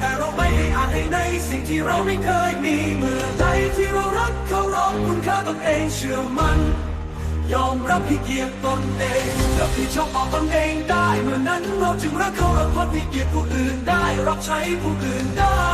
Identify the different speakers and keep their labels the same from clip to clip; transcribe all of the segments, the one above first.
Speaker 1: แต่เราไม่ได้อาจให้ในสิ่งที่เราไม่เคยมีเมื่อใดที่เรารักเขารองคุณค่าตนเองเชื่อมันยอมรับที่เกียรติตนเองและที่ชอบบอกตนเองได้เมื่อนั้นเราจึงรักเขาเราพอที่เกียรติผู้อื่นได้รับใช้ผู้อื่นได้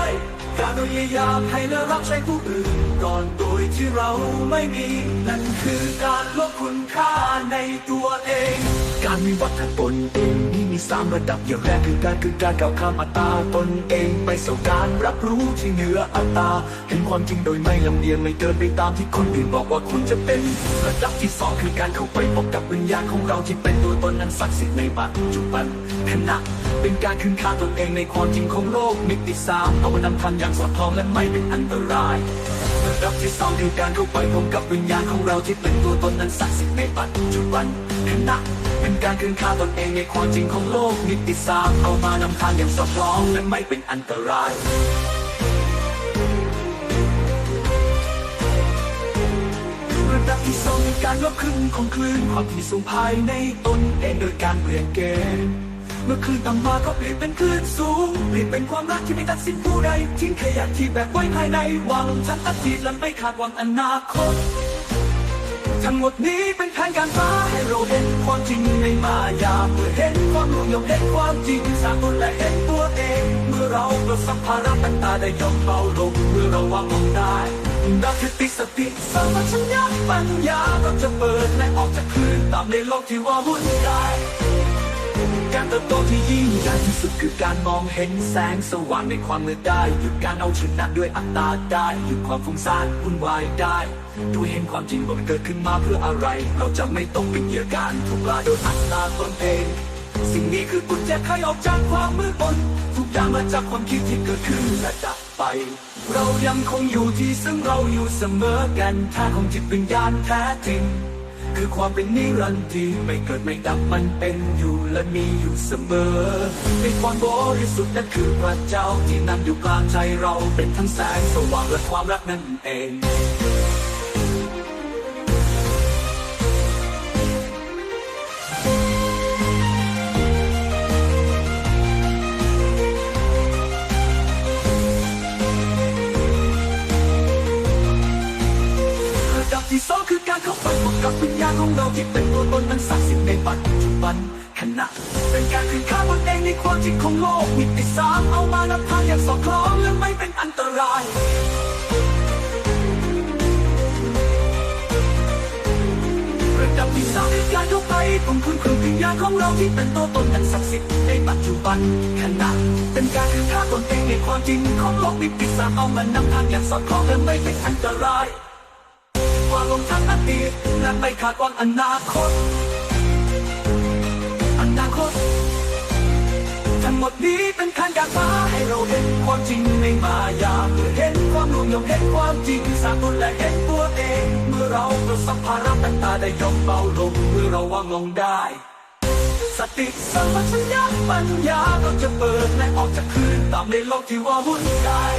Speaker 1: การพยายามให้และรับใช้ผู้อื่นก่อนโดยที่เราไม่มี นั่นคือการลดคุณค่าในตัวเอง การมีวัฒนตนเองนี่มีสามระดับอย่างแรกคือการคือการก้าวข้ามอัตตาตนเอง ไปสู่การรับรู้ที่เหนืออัตตาเห็นความจริงโดยไม่ลำเลียงไม่เดินไปตามที่คนอื่นบอกว่าคุณจะเป็น ระดับที่สองคือการเข้าไปพบกับวิญญาณของเราที่เป็นตัวตนนั้นศักดิ์สิทธิ์ในปัจจุบันขณะเป็นการคืนค่าตนเองในความจริงของโลกมิติสามเอามานำทันอย่างสอดคล้องและไม่เป็นอันตรายระดับที่สองคือการเข้าไปพบกับวิญญาณของเราที่เป็นตัวตนนั้นศักดิ์สิทธิ์ในปัจจุบันขณะเป็นการคืนค่าตนเองในความจริงของโลกมิติสามเอามานำทางอย่างสอดคล้องและไม่เป็นอันตรายระดับที่สองคือการลดครึ่งของคลื่นความที่สูงภายในตนเองโดยการเปลี่ยนเกณฑ์ เมื่อคืนต่ำมาก็เปลี่ยนเป็นคลื่นสูงเปลี่ยนเป็นความรักที่ไม่ตัดสินผู้ใดทิ้งขยะที่แบกไว้ภายในวังทั้งอดีตและไม่คาดหวังอนาคตทั้งหมดนี้เป็นแผนการฟ้าให้เราเห็นความจริงในมายาเมื่อเห็นความลวงยอมเห็นความจริงสากลและเห็นตัวเอง เมื่อเราลดสัมภาระต่างๆได้ยอมเบาลงเมื่อเราวางมองได้ดับสติสติสมัชัญญาปัญญาเราจะเปิดและออกจากคลื่นตามในโลกที่ว่าวุ่นวาย การเติบโตที่ยิ่งใหญ่ที่สุดคือการมองเห็นแสงสว่างในความมืดได้หยุดการเอาชนะด้วยอัตตาได้หยุดความฟุ้งซ่านวุ่นวายได้ด้วยเห็นความจริงว่ามันเกิดขึ้นมาเพื่ออะไร เราจะไม่ต้องเป็นเหยื่อการถูกลาโดยอัตตาตนเอง สิ่งนี้คือกุญแจไขออกจากความมืดมนทุกอย่างมาจากความคิดที่เกิดขึ้นและดับไป เรายังคงอยู่ที่ซึ่งเราอยู่เสมอกันท่าของจิตวิญญาณแท้จริง คือความเป็นนิรันดร์ที่ไม่เกิดไม่ดับมันเป็นอยู่และมีอยู่เสมอเป็นความบริสุทธิ์นั่นคือพระเจ้าที่นั่งอยู่กลางใจเราเป็นทั้งแสงสว่างและความรักนั่นเองดับที่สองคือการเข้าไปพบกับวิญญา ของเราที่เป็นตัวตนนั้นศักดิ์สิทธิ์ในปัจจุบันขณะเป็นการคืนค่าตนเองในความจริงของโลกมิติสามเอามานำทางอย่างสอดคล้องและไม่เป็นอันตรายระดับที่สามคือการเข้าไปของคุณคือวิญญาณของเราที่เป็นตัวตนนั้นศักดิ์สิทธิ์ในปัจจุบันขณะเป็นการคืนค่าตนเองในความจริงของโลกมิติสามเอามานำทางอย่างสอดคล้องและไม่เป็นอันตราย ลงทั้งอดีตและไม่คาดหวังอนาคต อนาคต ทั้งหมดนี้เป็นการการฟ้าให้เราเห็นความจริงในมายาเมื่อเห็นความลวงยอมเห็นความจริงสากลและเห็นตัวเอง เมื่อเราประสัมภาระต่างๆได้ย่อมเบาลงเมื่อเราวางลงได้สติสัมปชัญญะปัญญาเราจะเปิดและออกจากคืนตามในโลกที่ว่าวุ่นวาย